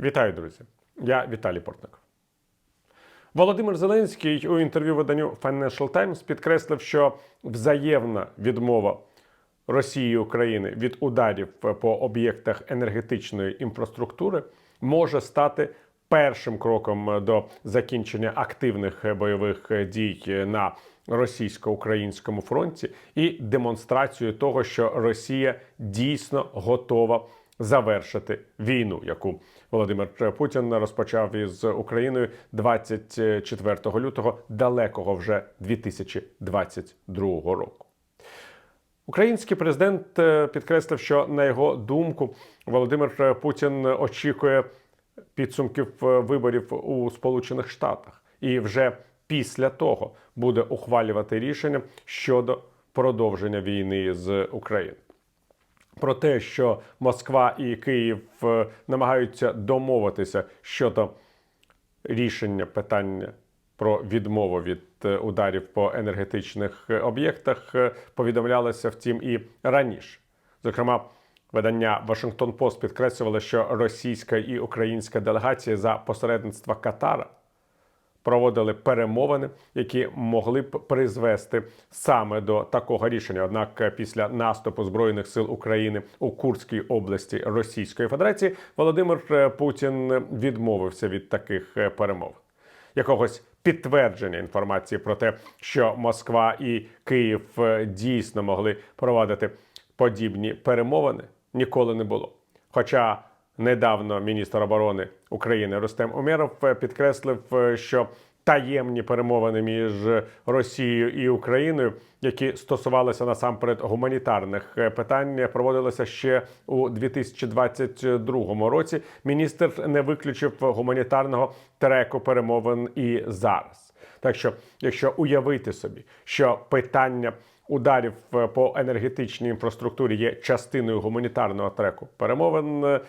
Вітаю, друзі! Я Віталій Портников. Володимир Зеленський у інтерв'ю виданню Financial Times підкреслив, що взаємна відмова Росії і України від ударів по об'єктах енергетичної інфраструктури може стати першим кроком до закінчення активних бойових дій на російсько-українському фронті і демонстрацією того, що Росія дійсно готова завершити війну, яку Володимир Путін розпочав із Україною 24 лютого далекого вже 2022 року. Український президент е, підкреслив, що на його думку Володимир Путін очікує підсумків е, виборів у Сполучених Штатах і вже після того буде ухвалювати рішення щодо продовження війни з Україною. Про те, що Москва і Київ е, намагаються домовитися щодо рішення питання про відмову від е, ударів по енергетичних е, об'єктах, повідомлялося втім і раніше. Зокрема, видання Вашингтон Пост підкреслювало, що російська і українська делегації за посередництва Катара проводили перемовини, які могли б призвести саме до такого рішення. Однак, е, після наступу збройних сил України у Курській області Російської Федерації Володимир е, Путін відмовився від таких е, перемов. Якогось підтвердження інформації про те, що Москва і Київ дійсно могли проводити подібні перемовини, ніколи не було. Хоча недавно міністр оборони України Рустем Умєров е, підкреслив, е, що таємні перемовини між Росією і Україною, які стосувалися насамперед гуманітарних е, питань, проводилися ще у 2022 році. Міністр не виключив гуманітарного треку перемовин і зараз. Так що, якщо уявити собі, що питання ударів по енергетичній інфраструктурі є частиною гуманітарного треку перемовин,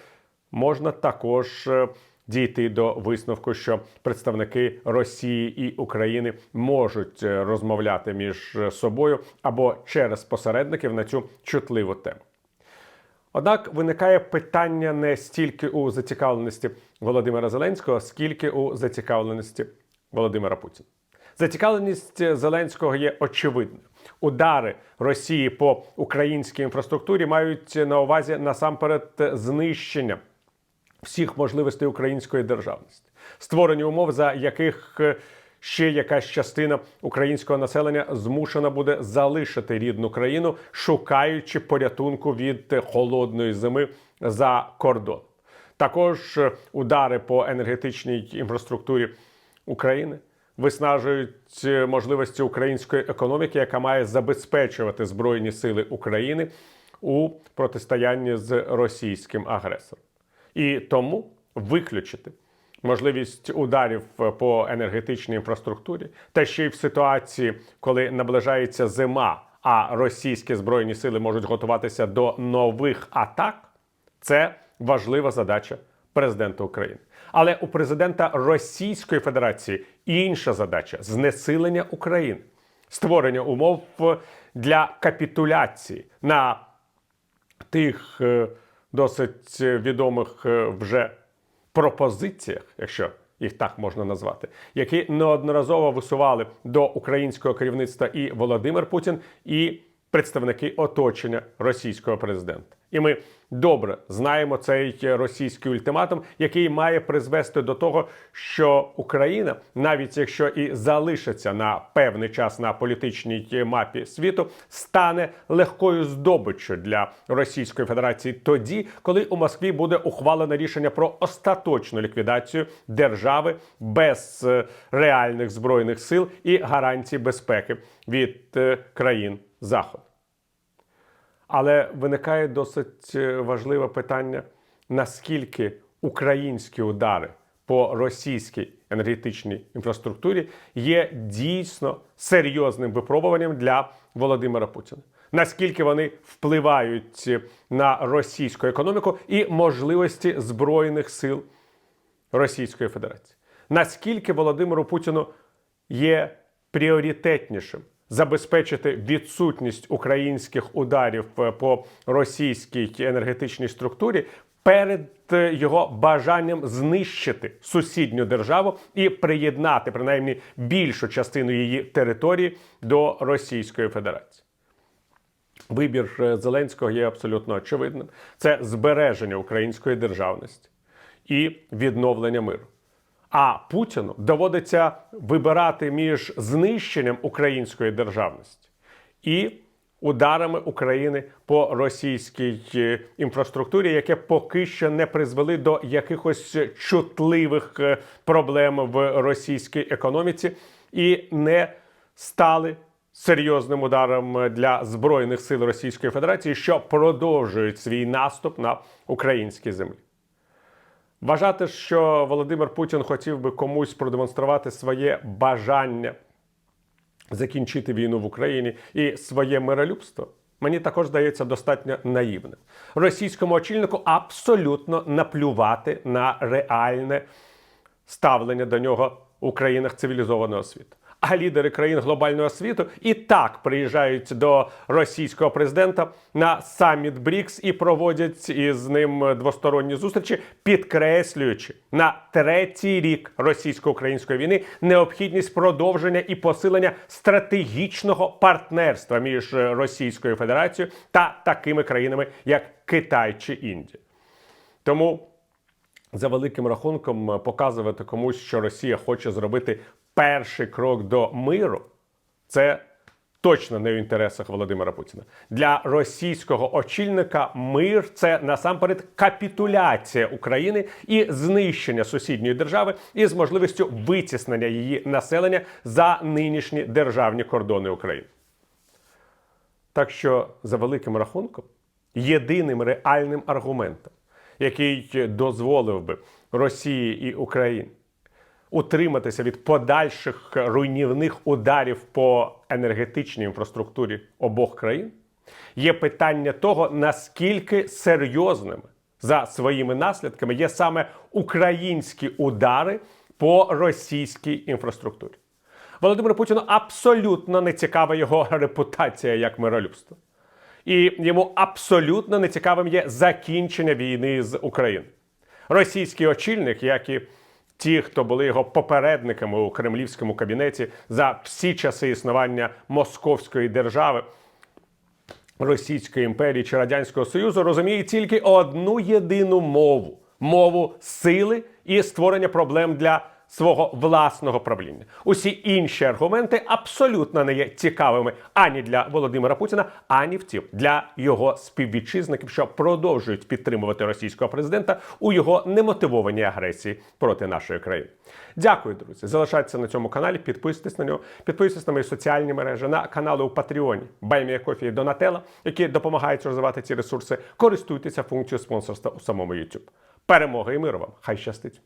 можна також е, дійти до висновку, що представники Росії і України можуть е, розмовляти між собою або через посередників на цю чутливу тему. Однак виникає питання не стільки у зацікавленості Володимира Зеленського, скільки у зацікавленості Володимира Путіна. Зацікавленість Зеленського є очевидною. Удари Росії по українській інфраструктурі мають на увазі насамперед знищення всіх можливостей української державності, створення умов, за яких е, ще якась частина українського населення змушена буде залишити рідну країну, шукаючи порятунку від холодної зими за кордон. Також е, удари по енергетичній інфраструктурі України виснажують е, можливості української економіки, яка має забезпечувати збройні сили України у протистоянні з російським агресором. І тому виключити можливість ударів по енергетичній інфраструктурі, та ще й в ситуації, коли наближається зима, а російські збройні сили можуть готуватися до нових атак. Це важлива задача президента України. Але у президента Російської Федерації інша задача знесилення України, створення умов для капітуляції на тих е, досить відомих е, вже пропозиціях, якщо їх так можна назвати, які неодноразово висували до українського керівництва і Володимир Путін, і представники оточення російського президента. І ми добре знаємо цей російський ультиматум, який має призвести до того, що Україна, навіть якщо і залишиться на певний час на політичній мапі світу, стане легкою здобиччю для Російської Федерації тоді, коли у Москві буде ухвалено рішення про остаточну ліквідацію держави без е, реальних збройних сил і гарантій безпеки від е, країн Заходу. Але виникає досить е, важливе питання: наскільки українські удари по російській енергетичній інфраструктурі є дійсно серйозним випробуванням для Володимира Путіна. Наскільки вони впливають на російську економіку і можливості збройних сил Російської Федерації? Наскільки Володимиру Путіну є пріоритетнішим забезпечити відсутність українських ударів е, по російській енергетичній структурі, перед е, його бажанням знищити сусідню державу і приєднати принаймні більшу частину її території до Російської Федерації. Вибір е, Зеленського є абсолютно очевидним: це збереження української державності і відновлення миру. А Путіну доводиться вибирати між знищенням української державності і ударами України по російській е, інфраструктурі, яке поки що не призвели до якихось чутливих е, проблем в російській економіці і не стали серйозним ударом для збройних сил Російської Федерації, що продовжують свій наступ на українські землі. Вважати, що Володимир Путін хотів би комусь продемонструвати своє бажання закінчити війну в Україні і своє миролюбство, мені також здається достатньо наївним. Російському очільнику абсолютно наплювати на реальне ставлення до нього у країнах цивілізованого світу. А лідери країн глобального світу і так приїжджають до російського президента на саміт БРІКС і проводять із ним двосторонні зустрічі, підкреслюючи на третій рік російсько-української війни необхідність продовження і посилення стратегічного партнерства між Російською Федерацією та такими країнами, як Китай чи Індія. Тому за великим рахунком показувати комусь, що Росія хоче зробити перший крок до миру, це точно не в інтересах Володимира Путіна. Для російського очільника мир це насамперед капітуляція України і знищення сусідньої держави із можливістю витіснення її населення за нинішні державні кордони України. Так що, за великим рахунком, єдиним реальним аргументом, який дозволив би Росії і Україні утриматися від подальших руйнівних ударів по енергетичній інфраструктурі обох країн, є питання того, наскільки серйозними за своїми наслідками є саме українські удари по російській інфраструктурі. Володимиру Путіну абсолютно не цікава його репутація як миролюбства. І йому абсолютно не цікавим є закінчення війни з Україною. Російський очільник, як і ті, хто були його попередниками у кремлівському кабінеті за всі часи існування Московської держави, Російської імперії чи Радянського Союзу, розуміє тільки одну єдину мову. Мову сили і створення проблем для свого власного правління. Усі інші аргументи абсолютно не є цікавими ані для Володимира Путіна, ані втім для його співвітчизників, що продовжують підтримувати російського президента у його немотивованій агресії проти нашої країни. Дякую, друзі. Залишайтеся на цьому каналі, підписуйтесь на нього, підписуйтесь на мої соціальні мережі, на канали у Патреоні, Баймія Кофі і Донателла, які допомагають розвивати ці ресурси. Користуйтеся функцією спонсорства у самому YouTube. Перемоги і миру вам! Хай щастить!